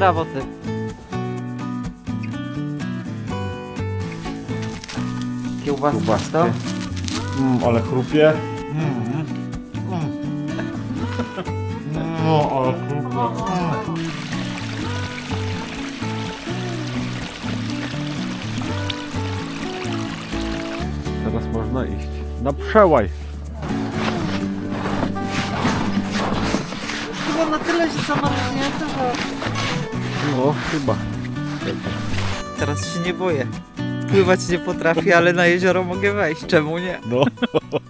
prawo ty. Kiełbaski Kiełbaski. to? Mm, ale chrupie. Mm. No, ale chrupie. Teraz można iść na przełaj. Chyba na tyle zamarznięte, że... No, chyba. Teraz się nie boję. Pływać nie potrafię, ale na jezioro mogę wejść. Czemu nie? No.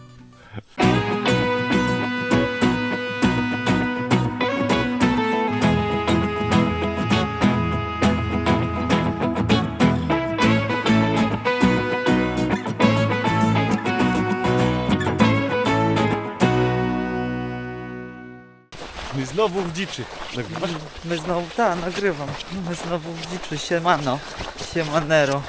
dziczy. Nagrywasz? My znowu, ta, nagrywam. My znowu w dziczy, siemano, siemanero.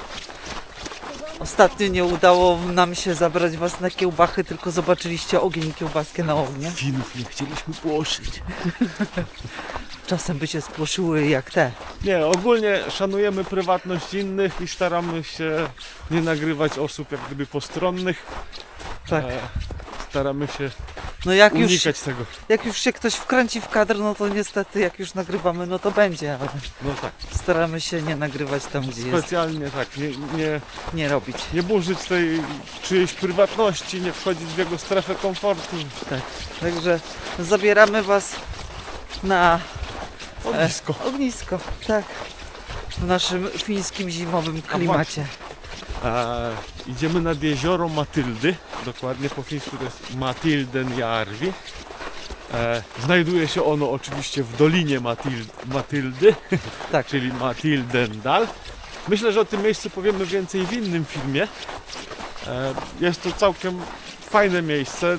Ostatnio nie udało nam się zabrać was na kiełbachy, tylko zobaczyliście ogień i kiełbaskę na ognie. Finów nie chcieliśmy płoszyć. Czasem by się spłoszyły jak te. Nie, ogólnie szanujemy prywatność innych i staramy się nie nagrywać osób jak gdyby postronnych. Tak. E, staramy się No jak już, unikać tego. jak już się ktoś wkręci w kadr, no to niestety jak już nagrywamy, no to będzie, ale No tak, staramy się nie nagrywać tam, gdzie jest, specjalnie tak, nie, nie, nie robić. nie burzyć tej czyjejś prywatności, nie wchodzić w jego strefę komfortu. Także zabieramy was na Ognisko. ognisko, tak. W naszym fińskim zimowym klimacie. E, idziemy nad jezioro Matyldy, dokładnie po fińsku to jest Matildenjarvi. E, znajduje się ono oczywiście w dolinie Matil Matyldy, Tak. czyli Matildendal. Myślę, że o tym miejscu powiemy więcej w innym filmie. E, jest to całkiem fajne miejsce,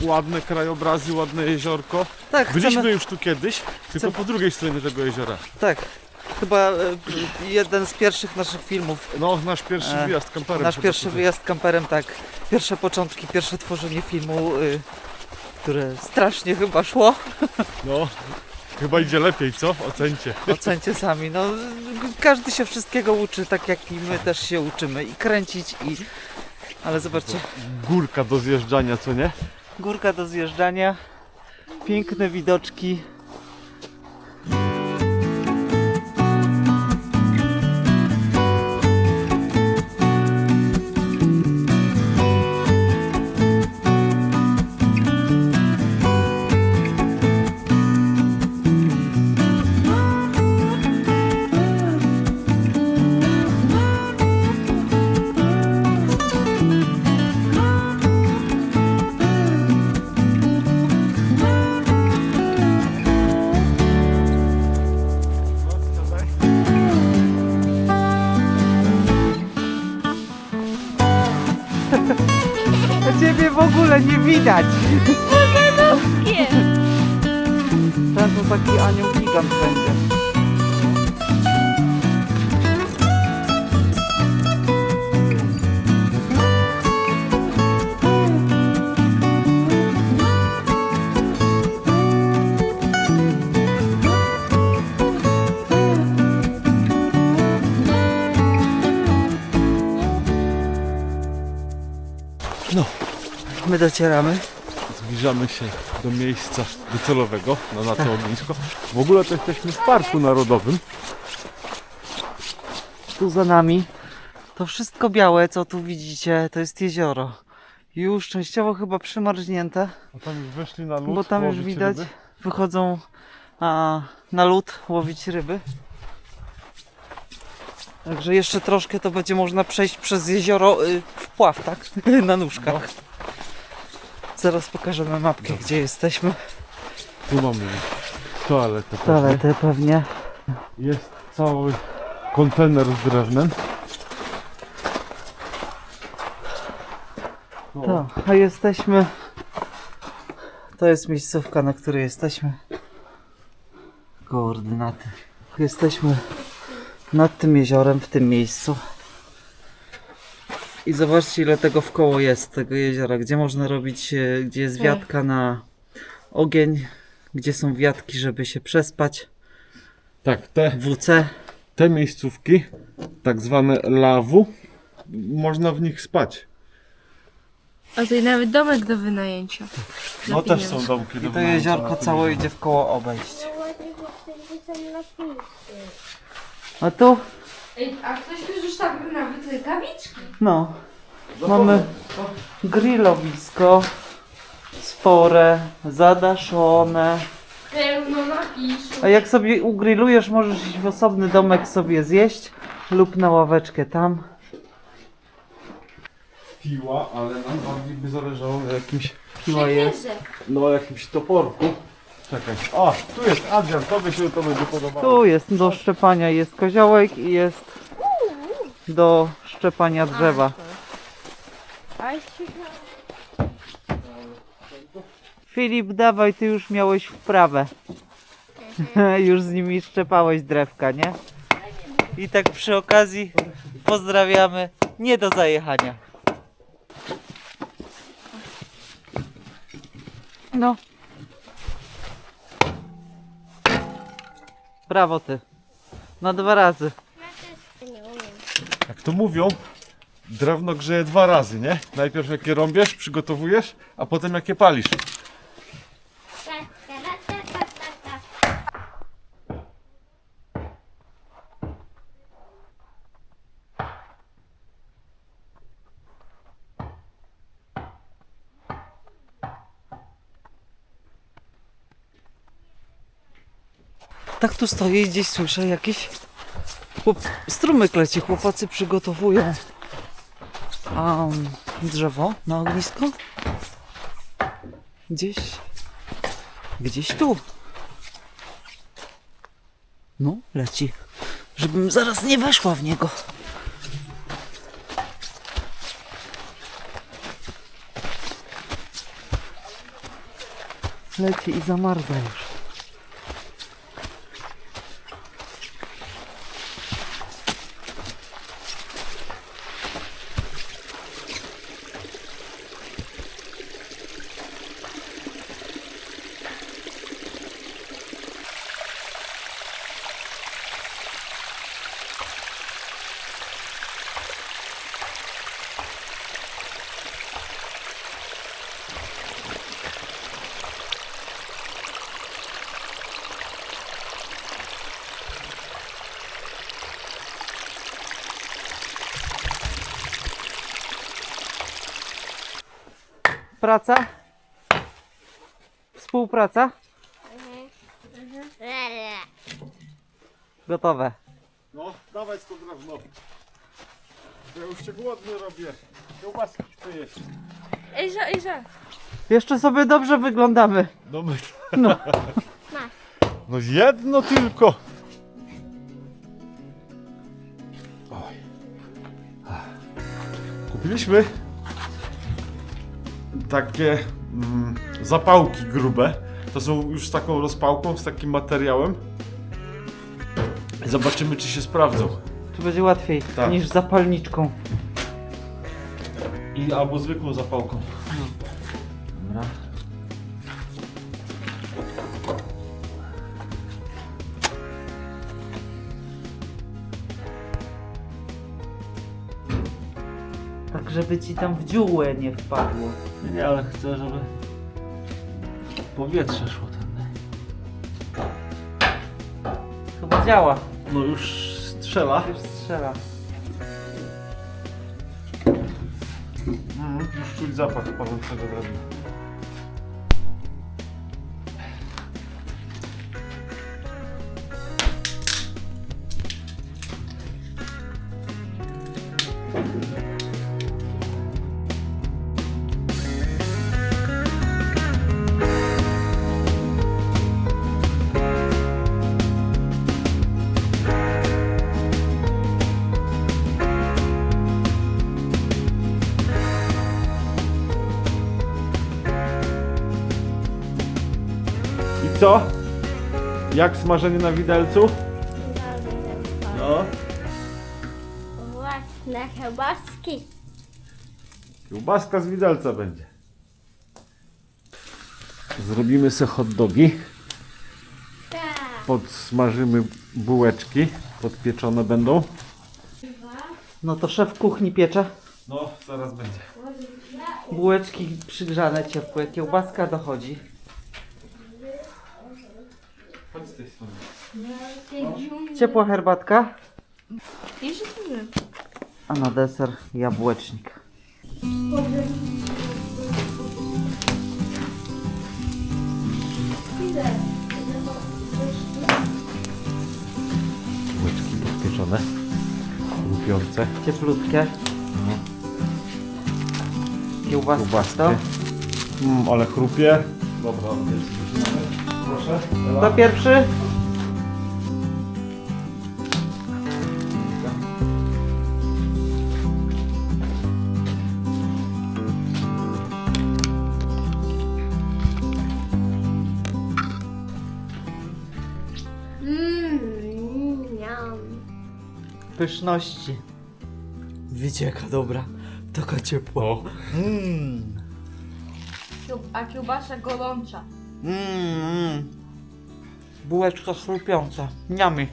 ładne krajobrazy, ładne jeziorko. Tak, Byliśmy chcemy, już tu kiedyś, tylko Chcemy- po drugiej stronie tego jeziora. tak. Chyba e, jeden z pierwszych naszych filmów. No, nasz pierwszy E, wyjazd kamperem. Nasz pierwszy wyjazd kamperem, tak. Pierwsze początki, pierwsze tworzenie filmu, y, które strasznie chyba szło. No, chyba idzie lepiej, co? Ocencie. Ocencie sami. No, każdy się wszystkiego uczy, tak jak i my też się uczymy. I kręcić, i... Ale zobaczcie, Górka do zjeżdżania, co nie? górka do zjeżdżania, piękne widoczki. Widać. Ten to taki anioł gigant będzie. No. My docieramy. Zbliżamy się do miejsca docelowego, no na to ognisko. W ogóle to jesteśmy w Parku Narodowym. Tu za nami to wszystko białe, co tu widzicie, to jest jezioro. Już częściowo chyba przymarznięte, A tam już weszli na lód, bo tam już widać, ryby. wychodzą a, na lód łowić ryby. Także jeszcze troszkę to będzie można przejść przez jezioro y, w pław, tak? na nóżkach. Zaraz pokażemy mapkę, gdzie jesteśmy. Tu mamy toaletę. pewnie. Toaletę pewnie. Jest cały kontener z drewnem. No, To, a jesteśmy. To jest miejscówka, na której jesteśmy. Koordynaty. Jesteśmy nad tym jeziorem, w tym miejscu. I zobaczcie, ile tego w koło jest, tego jeziora, gdzie można robić, e, gdzie jest wiatka na ogień, gdzie są wiatki, żeby się przespać. Tak, te, WC. te miejscówki, tak zwane lawu, można w nich spać. A tutaj nawet domek do wynajęcia. Za No też pieniądze. są domki do I to wynajęcia jeziorko na całe idzie w koło obejść. Ładnie, bo wtedy są napisy. A tu? Ej, a ktoś tu już tak nawet rękawiczki. No. Mamy grillowisko. Spore, zadaszone. Pełno napisu. A jak sobie ugrillujesz, możesz iść w osobny domek sobie zjeść lub na ławeczkę tam. Piła, ale nam bardziej by zależało na jakimś, Piła jest. no jakimś toporku. Czekaj. O, tu jest Adrian, tobie się to będzie podobało. Tu jest do szczepania jest koziołek i jest do szczepania drzewa. Filip, dawaj, ty już miałeś wprawę. już z nimi szczepałeś drewka, nie? I tak przy okazji pozdrawiamy. Nie do zajechania. No. Brawo ty. Na dwa razy. nie umiem. Jak to mówią, drewno grzeje dwa razy, nie? Najpierw jak je rąbiesz, przygotowujesz, a potem jak je palisz. Tak, tak, tak, tak, tak, tak. Tak tu stoję i gdzieś słyszę jakiś chłop... strumyk leci. Chłopacy przygotowują um, drzewo na ognisko. Gdzieś, gdzieś tu. No, leci. Żebym zaraz nie weszła w niego. Leci i zamarza już. Praca? Współpraca? Gotowe. No, dawać to drewno. Ja już się głodny robię. Kiełbaski chcę jeść. Ejże, ejże. Jeszcze sobie dobrze wyglądamy. No my... No. No jedno tylko. Oj. Kupiliśmy takie mm, zapałki grube. To są już z taką rozpałką, z takim materiałem. Zobaczymy, czy się sprawdzą. Czy będzie łatwiej Tak. niż zapalniczką? I albo zwykłą zapałką. Żeby ci tam w dziułę nie wpadło. Nie, ale chcę, żeby powietrze szło tędy. Chyba działa. No już strzela. Już strzela. Mhm, już czuć zapach palącego drewna. Jak smażenie na widelcu? No. Własne kiełbaski. Kiełbaska z widelca będzie. Zrobimy se hot dogi. Tak. podsmażymy bułeczki. Podpieczone będą. No to szef kuchni piecze. No, zaraz będzie. Bułeczki przygrzane, ciepłe, kiełbaska dochodzi. Chodź z tej strony. Ciepła herbatka, Jeszcze tu nie. a na deser jabłecznik. Bułeczki podpieczone. Lubiące. Cieplutkie. Kiełbaska Kiełbaski. to. Mm, ale chrupie. Dobra, jest. Proszę. Kto pierwszy? Mmm, miam. Pyszności. Wiecie jaka dobra. Taka ciepła. Mmm. A kiełbasa gorąca. Mmm. Bułeczka chrupiąca. Niami.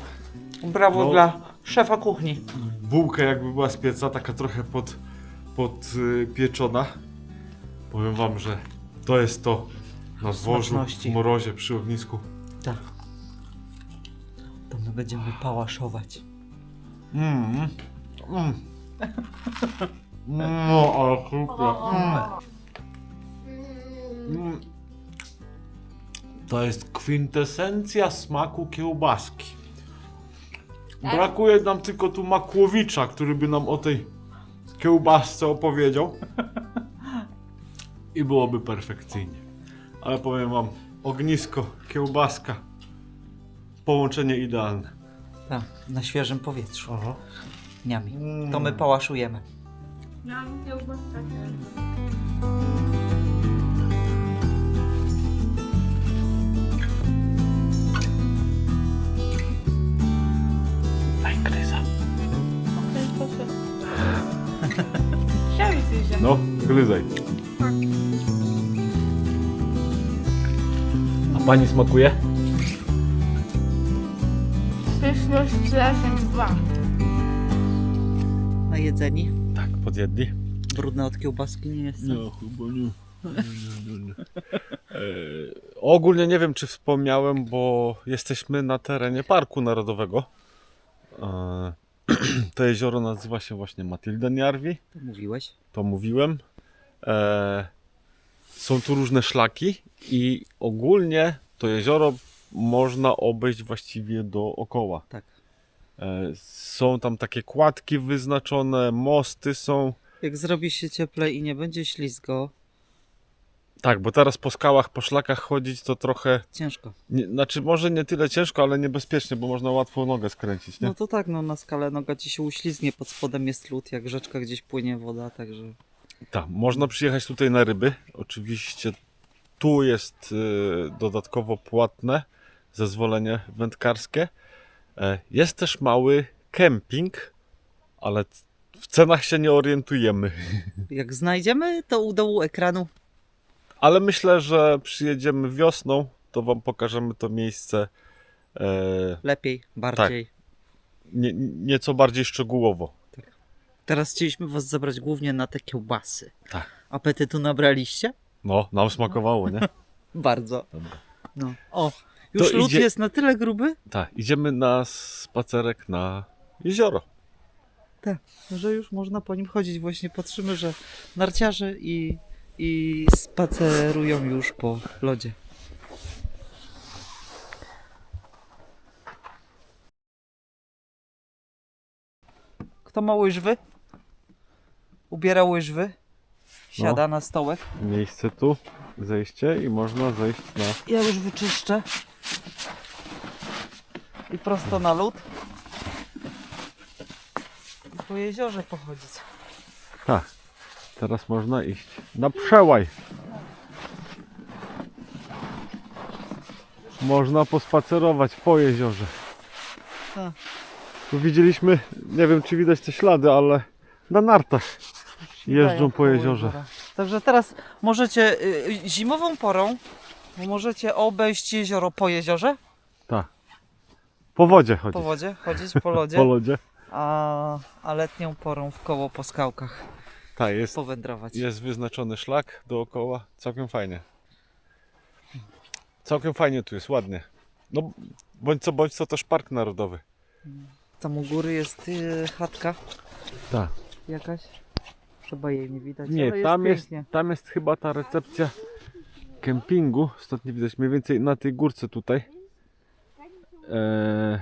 Brawo No. dla szefa kuchni. bułka jakby była z pieca, taka trochę pod, podpieczona. Powiem wam, że to jest to na dworzu, Smaczności. w morozie, przy ognisku. Tak. To my będziemy pałaszować. Mm. Mm. No, ale chrupie. Mm. To jest kwintesencja smaku kiełbaski. Brakuje nam tylko tu Makłowicza, który by nam o tej kiełbasce opowiedział. I byłoby perfekcyjnie. Ale powiem wam, ognisko, kiełbaska, połączenie idealne. Tak, na świeżym powietrzu. Aha. Niami. Mm. To my pałaszujemy. Miałam kiełbasę. Daj No, gryzaj. A pani smakuje? Pyszność razem dwa. Na jedzeni. Tak, podjedli. Brudne od kiełbaski nie jest. No, chyba nie. E, ogólnie nie wiem, czy wspomniałem, bo jesteśmy na terenie Parku Narodowego. E, to jezioro nazywa się właśnie Matylden Jarvi, To mówiłeś. to mówiłem. E, są tu różne szlaki i ogólnie to jezioro można obejść właściwie dookoła. Tak. E, są tam takie kładki wyznaczone, mosty są. Jak zrobi się cieplej i nie będzie ślizgo, Tak, bo teraz po skałach, po szlakach chodzić to trochę. ciężko. Nie, znaczy, może nie tyle ciężko, ale niebezpiecznie, bo można łatwo nogę skręcić, nie? No to tak, no na skalę noga ci się uślizgnie, pod spodem jest lód, jak rzeczka gdzieś płynie woda, także... Tak, można przyjechać tutaj na ryby. Oczywiście tu jest y, dodatkowo płatne zezwolenie wędkarskie. E, jest też mały kemping, ale w cenach się nie orientujemy. Jak znajdziemy, to u dołu ekranu Ale myślę, że przyjedziemy wiosną, to Wam pokażemy to miejsce e, lepiej, bardziej. nie, nieco bardziej szczegółowo. Teraz chcieliśmy was zabrać głównie na te kiełbasy. Tak. Apetytu nabraliście? No, nam smakowało, nie? Bardzo. Dobra. No. O, już To lód idzie- jest na tyle gruby, Tak, idziemy na spacerek na jezioro. że już można po nim chodzić. Właśnie patrzymy, że narciarze i, i spacerują już po lodzie. Kto ma łyżwy? Ubiera łyżwy. Siada na stołek. Miejsce tu, zejście i można zejść na Ja już wyczyszczę. I prosto na lód. I po jeziorze pochodzić. Tak. Teraz można iść na przełaj. Można pospacerować po jeziorze. Tak. Tu widzieliśmy, nie wiem czy widać te ślady, ale na nartach jeżdżą po jeziorze. Także teraz możecie y, zimową porą możecie obejść jezioro po jeziorze. Tak. Po wodzie chodzić. Po wodzie, chodzić po lodzie, Po lodzie. a, a letnią porą w koło po skałkach Tak, jest, powędrować. jest wyznaczony szlak dookoła. Całkiem fajnie. Całkiem fajnie tu jest, ładnie. No, bądź co bądź, to też park narodowy. Tam u góry jest y, chatka Tak. jakaś. Chyba jej nie widać, Nie, ale tam jest pięknie. tam jest chyba ta recepcja kempingu. Ostatnio widać mniej więcej na tej górce tutaj. Eee,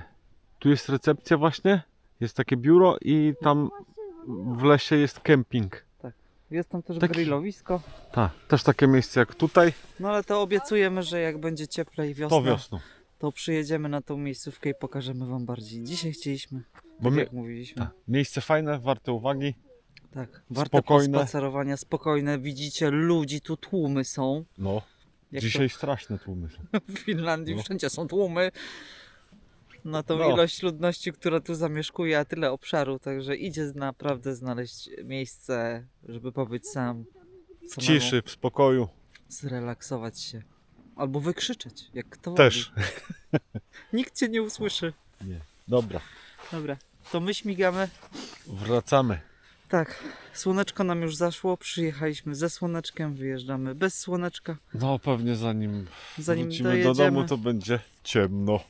tu jest recepcja właśnie. Jest takie biuro i tam w lesie jest kemping. Jest tam też Taki- grillowisko. Tak, też takie miejsce jak tutaj. No ale to obiecujemy, że jak będzie cieplej wiosna, To wiosną. to przyjedziemy na tą miejscówkę i pokażemy wam bardziej. Dzisiaj chcieliśmy, Bo tak mie- jak mówiliśmy. tak, miejsce fajne, warte uwagi. Tak, warte Spokojne. pospacerowania, spokojne. Widzicie, ludzi tu tłumy są. No, Jak dzisiaj straszne tłumy są. to w Finlandii No. wszędzie są tłumy. Na tą No. ilość ludności, która tu zamieszkuje, a tyle obszaru, także idzie naprawdę znaleźć miejsce, żeby pobyć sam. W ciszy, w spokoju. Zrelaksować się. Albo wykrzyczeć, jak kto Też. woli. Nikt cię nie usłyszy. Dobra, Dobra, to my śmigamy. wracamy. Tak, słoneczko nam już zaszło, przyjechaliśmy ze słoneczkiem, wyjeżdżamy bez słoneczka. No pewnie zanim, Zanim wrócimy dojedziemy, do domu to będzie ciemno.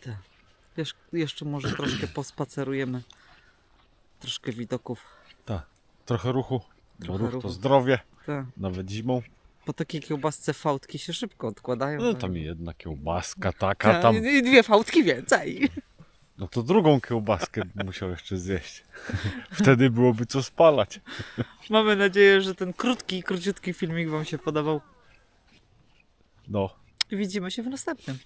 Jesz- jeszcze może troszkę pospacerujemy. Troszkę widoków. Trochę ruchu. Trochę ruch to ruchu. zdrowie, Tak. nawet zimą. Po takiej kiełbasce fałdki się szybko odkładają. No tak. tam jedna kiełbaska taka Tak, tam. I dwie fałdki więcej. No to drugą kiełbaskę musiał jeszcze zjeść. Wtedy byłoby co spalać. Mamy nadzieję, że ten krótki, króciutki filmik wam się podobał. No. I widzimy się w następnym.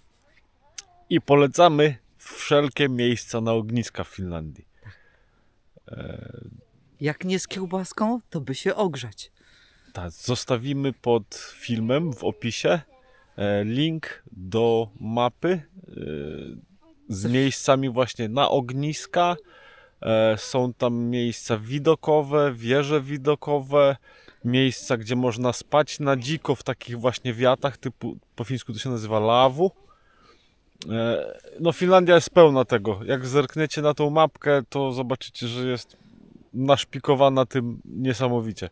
I polecamy wszelkie miejsca na ogniska w Finlandii. Jak nie z kiełbaską, to by się ogrzać. Tak, zostawimy pod filmem w opisie e, link do mapy e, z miejscami właśnie na ogniska. E, Są tam miejsca widokowe, wieże widokowe, miejsca, gdzie można spać na dziko w takich właśnie wiatach, typu po fińsku to się nazywa lawu. E, No Finlandia jest pełna tego. Jak zerkniecie na tą mapkę, to zobaczycie, że jest naszpikowana tym niesamowicie.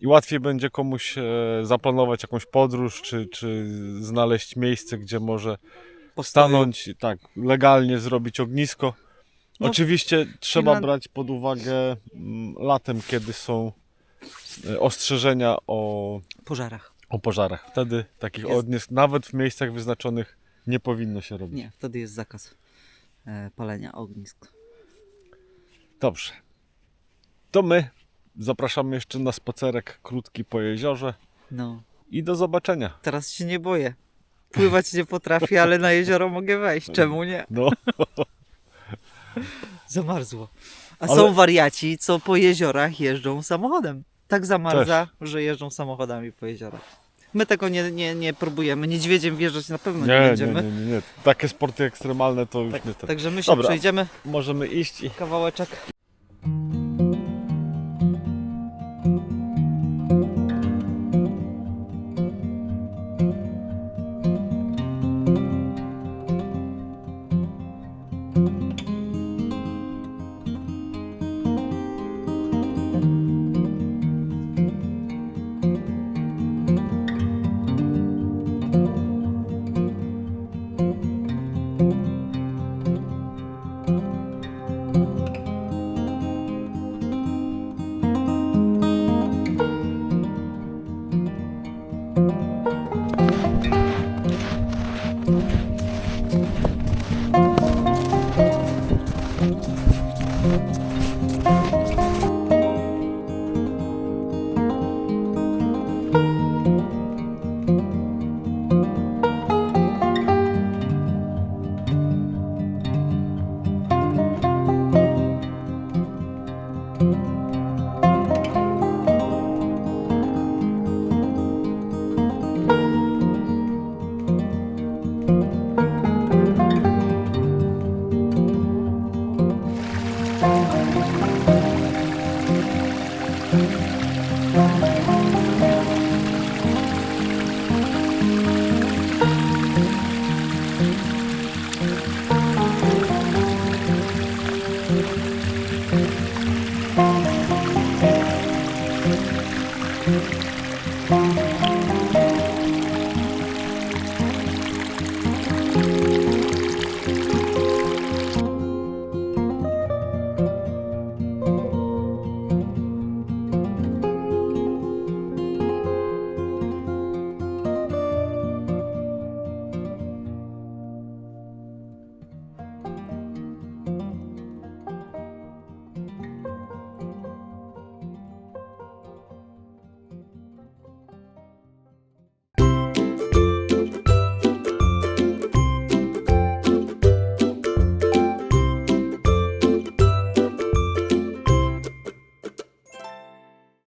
I łatwiej będzie komuś e, zaplanować jakąś podróż, czy, czy znaleźć miejsce, gdzie może stanąć, tak, legalnie zrobić ognisko. No, Oczywiście trzeba Finland- brać pod uwagę mm, latem, kiedy są e, ostrzeżenia o, Pożarach. o pożarach. Wtedy takich Jest- nawet w miejscach wyznaczonych, nie powinno się robić. Nie, wtedy jest zakaz e, palenia ognisk. Dobrze. To my zapraszamy jeszcze na spacerek krótki po jeziorze No, i do zobaczenia. teraz się nie boję. Pływać nie potrafię, ale na jezioro mogę wejść. Czemu nie? No. Zamarzło. A Ale- są wariaci, co po jeziorach jeżdżą samochodem. Tak zamarza, że jeżdżą samochodami po jeziorach. My tego nie, nie, nie próbujemy. Niedźwiedziem wjeżdżać na pewno nie, Nie, nie, będziemy. nie, nie, nie. Takie sporty ekstremalne to już nie ten. Także my się Dobra. przejdziemy Możemy iść i kawałeczek.